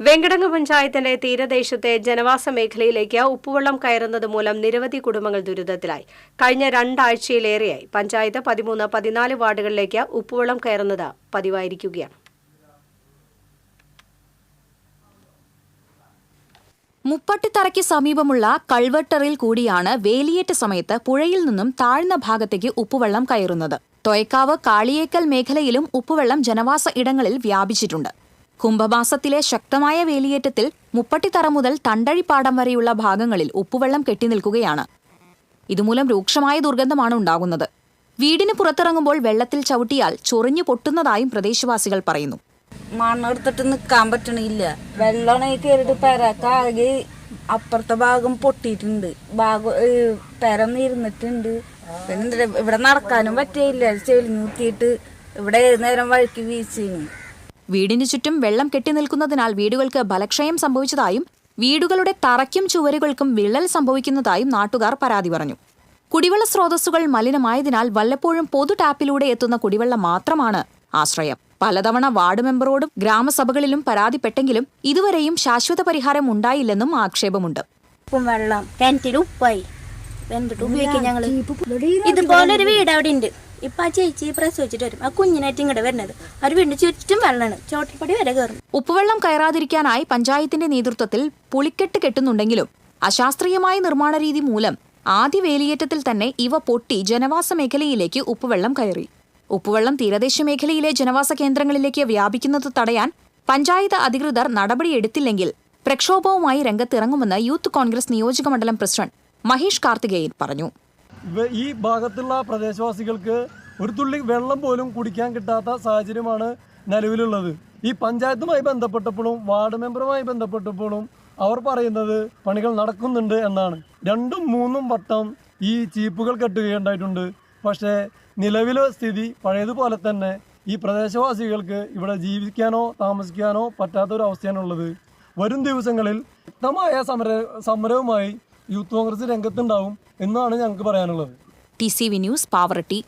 വെങ്കടങ്ങ് പഞ്ചായത്തിന്റെ തീരദേശത്തെ ജനവാസ മേഖലയിലേക്ക് ഉപ്പുവെള്ളം കയറുന്നത് മൂലം നിരവധി കുടുംബങ്ങൾ ദുരിതത്തിലായി. കഴിഞ്ഞ രണ്ടാഴ്ചയിലേറെയായി. പഞ്ചായത്ത് പതിമൂന്ന് പതിനാല് വാർഡുകളിലേക്ക് ഉപ്പുവെള്ളം കയറുന്നത് പതിവായിരിക്കുകയാണ്. മുപ്പട്ടിത്തറയ്ക്ക് സമീപമുള്ള കൾവട്ടറിൽ കൂടിയാണ് വേലിയേറ്റ സമയത്ത് പുഴയിൽ നിന്നും താഴ്ന്ന ഭാഗത്തേക്ക് ഉപ്പുവെള്ളം കയറുന്നത്. തൊയക്കാവ് കാളിയേക്കൽ മേഖലയിലും ഉപ്പുവെള്ളം ജനവാസ ഇടങ്ങളിൽ വ്യാപിച്ചിട്ടുണ്ട്. കുംഭമാസത്തിലെ ശക്തമായ വേലിയേറ്റത്തിൽ മുപ്പട്ടിത്തറ മുതൽ തണ്ടഴിപ്പാടം വരെയുള്ള ഭാഗങ്ങളിൽ ഉപ്പുവെള്ളം കെട്ടിനിൽക്കുകയാണ്. ഇതുമൂലം രൂക്ഷമായ ദുർഗന്ധമാണ് ഉണ്ടാകുന്നത്. വീടിന് പുറത്തിറങ്ങുമ്പോൾ വെള്ളത്തിൽ ചവിട്ടിയാൽ ചൊറിഞ്ഞു പൊട്ടുന്നതായും പ്രദേശവാസികൾ പറയുന്നു. മണ്ണെടുത്തിട്ട് നിൽക്കാൻ പറ്റണില്ല. വെള്ളം കയറിയിട്ട് അപ്പുറത്തെ ഭാഗം പൊട്ടിയിട്ടുണ്ട്. ഭാഗം ഏഹ് പെര ഇരുന്നിട്ടുണ്ട് പിന്നെ ഇവിടെ നടക്കാനും പറ്റിയില്ല. ചെളിഞ്ഞൂത്തിയിട്ട് ഇവിടെ ഏത് നേരം വഴുക്കി വീശിന് വീടിന് ചുറ്റും വെള്ളം കെട്ടിനിൽക്കുന്നതിനാൽ വീടുകൾക്ക് ബലക്ഷയം സംഭവിച്ചതായും വീടുകളുടെ തറയ്ക്കും ചുവരുകൾക്കും വിള്ളൽ സംഭവിക്കുന്നതായും നാട്ടുകാർ പരാതി പറഞ്ഞു കുടിവെള്ള സ്രോതസ്സുകൾ മലിനമായതിനാൽ വല്ലപ്പോഴും പൊതു ടാപ്പിലൂടെ എത്തുന്ന കുടിവെള്ളം മാത്രമാണ് ആശ്രയം പലതവണ വാർഡ് മെമ്പറോടും ഗ്രാമസഭകളിലും പരാതിപ്പെട്ടെങ്കിലും ഇതുവരെയും ശാശ്വത പരിഹാരം ഉണ്ടായില്ലെന്നും ആക്ഷേപമുണ്ട് ഉപ്പും വെള്ളം കിണറ്റിൽ ഉപ്പായി എന്നിട്ട് ഉപയോഗിക്കും ഞങ്ങൾ ഇതുപോലെ ഒരു വീട് അവിടെ ഉണ്ട് ഇപ്പൊ ആ ചേച്ചി പ്രസവിച്ചിട്ട് വരും. ആ കുഞ്ഞിനായിട്ട് ഇങ്ങോട്ട് വരുന്നത്. ഒരു വീണ്ടും ചുറ്റും വെള്ളമാണ് ചോട്ടിപ്പടി വരെ കയറും ഉപ്പുവെള്ളം കയറാതിരിക്കാനായി പഞ്ചായത്തിന്റെ നേതൃത്വത്തിൽ പുളിക്കെട്ട് കെട്ടുന്നുണ്ടെങ്കിലും അശാസ്ത്രീയമായ നിർമ്മാണ രീതി മൂലം ആദ്യ വേലിയേറ്റത്തിൽ തന്നെ ഇവ പൊട്ടി ജനവാസ മേഖലയിലേക്ക് ഉപ്പുവെള്ളം കയറി. ഉപ്പുവെള്ളം തീരദേശ മേഖലയിലെ ജനവാസ കേന്ദ്രങ്ങളിലേക്ക് വ്യാപിക്കുന്നത് തടയാൻ പഞ്ചായത്ത് അധികൃതർ നടപടിയെടുത്തില്ലെങ്കിൽ പ്രക്ഷോഭവുമായി രംഗത്തിറങ്ങുമെന്ന് യൂത്ത് കോൺഗ്രസ് നിയോജക മണ്ഡലം പ്രസിഡന്റ് മഹേഷ് കാർത്തികേയൻ പറഞ്ഞു. ഈ ഭാഗത്തുള്ള പ്രദേശവാസികൾക്ക് ഒരു തുള്ളി വെള്ളം പോലും കുടിക്കാൻ കിട്ടാത്ത സാഹചര്യമാണ് നിലവിലുള്ളത്. ഈ പഞ്ചായത്തുമായി ബന്ധപ്പെട്ടപ്പോഴും വാർഡ് മെമ്പറുമായി ബന്ധപ്പെട്ടപ്പോഴും അവർ പറയുന്നത് പണികൾ നടക്കുന്നുണ്ട് എന്നാണ്. രണ്ടും മൂന്നും വട്ടം ഈ ചീപ്പുകൾ കെട്ടുകയുണ്ടായിട്ടുണ്ട്. പക്ഷേ നിലവിലെ സ്ഥിതി പഴയതുപോലെ തന്നെ ഈ പ്രദേശവാസികൾക്ക് ഇവിടെ ജീവിക്കാനോ താമസിക്കാനോ പറ്റാത്തൊരവസ്ഥയാണുള്ളത് വരും ദിവസങ്ങളിൽ വ്യക്തമായ സമര സമരവുമായി യൂത്ത് കോൺഗ്രസ് രംഗത്തുണ്ടാവും എന്നാണ് ഞങ്ങൾക്ക് പറയാനുള്ളത്. T C V news Pavaratty.